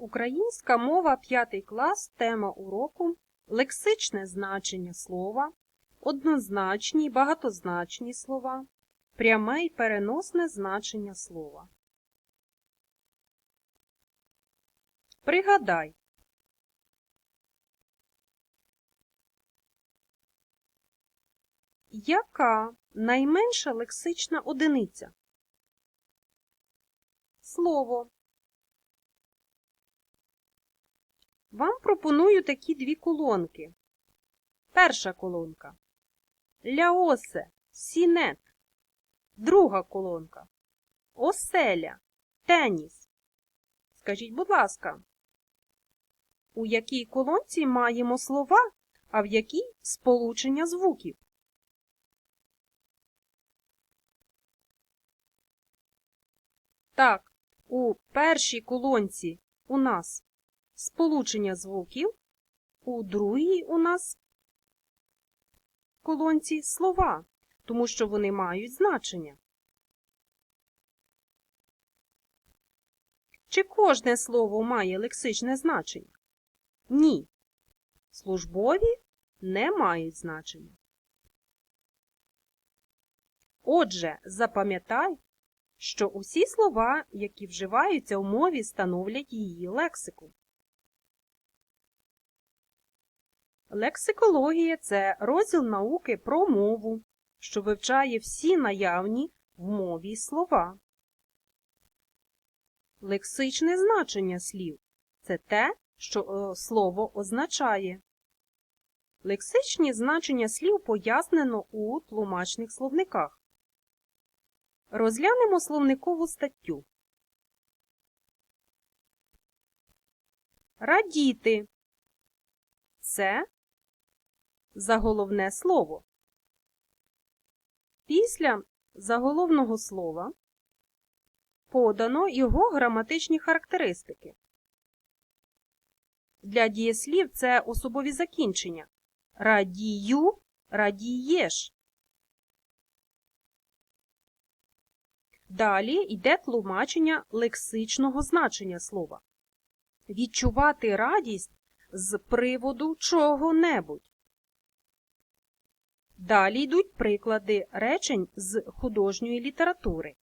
Українська мова 5 клас, тема уроку лексичне значення слова, однозначні й багатозначні слова, пряме й переносне значення слова. Пригадай. Яка найменша лексична одиниця? Слово. Вам пропоную такі дві колонки. Перша колонка Ляосе, сінет. Друга колонка Оселя, теніс. Скажіть, будь ласка, у якій колонці маємо слова, а в якій сполучення звуків? Так, у першій колонці у нас сполучення звуків, у другій у нас колонці слова, тому що вони мають значення. Чи кожне слово має лексичне значення? Ні. Службові не мають значення. Отже, запам'ятай, що усі слова, які вживаються в мові, становлять її лексику. Лексикологія це розділ науки про мову, що вивчає всі наявні в мові слова. Лексичне значення слів це те, що е, слово означає. Лексичні значення слів пояснено у тлумачних словниках. Розглянемо словникову статтю. Радіти це заголовне слово. Після заголовного слова подано його граматичні характеристики. Для дієслів це особові закінчення. Радію, радієш. Далі йде тлумачення лексичного значення слова. Відчувати радість з приводу чого-небудь. Далі йдуть приклади речень з художньої літератури.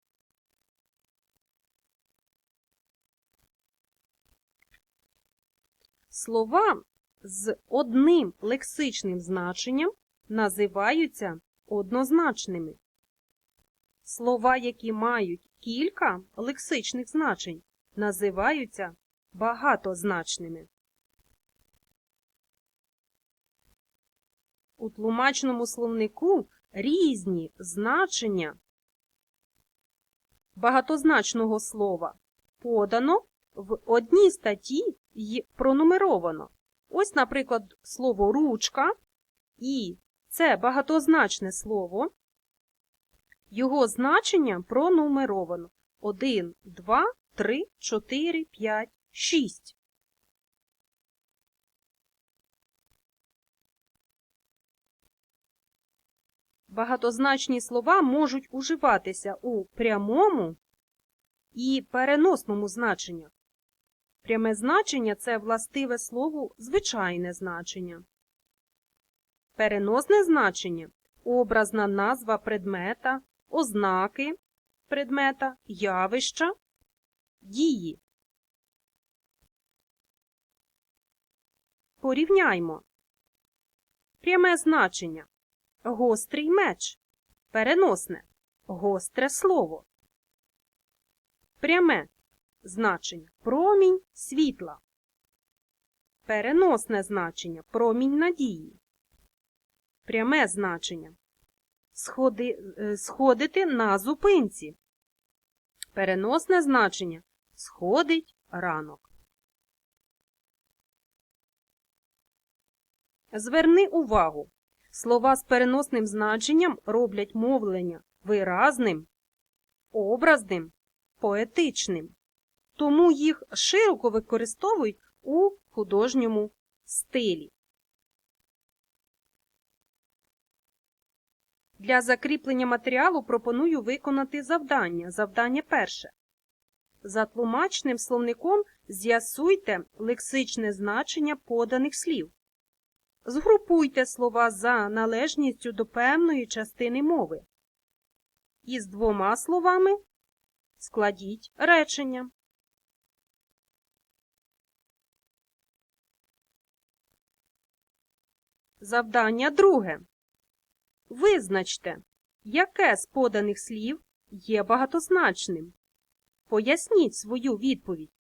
Слова з одним лексичним значенням називаються однозначними. Слова, які мають кілька лексичних значень, називаються багатозначними. У тлумачному словнику різні значення багатозначного слова подано в одній статті й пронумеровано. Ось, наприклад, слово ручка, і це багатозначне слово. Його значення пронумеровано 1, 2, 3, 4, 5, 6. Багатозначні слова можуть уживатися у прямому і переносному значеннях. Пряме значення це властиве слову звичайне значення. Переносне значення образна назва предмета, ознаки предмета, явища, дії. Порівняймо. Пряме значення гострий меч, переносне, гостре слово. Пряме значення промінь світла. Переносне значення промінь надії. Пряме значення сходи, е, сходити на зупинці. Переносне значення сходить ранок. Зверни увагу. Слова з переносним значенням роблять мовлення виразним, образним, поетичним тому їх широко використовують у художньому стилі. Для закріплення матеріалу пропоную виконати завдання. Завдання перше. За тлумачним словником З'ясуйте лексичне значення поданих слів. Згрупуйте слова за належністю до певної частини мови. Із двома словами складіть речення. Завдання друге. Визначте, яке з поданих слів є багатозначним. Поясніть свою відповідь.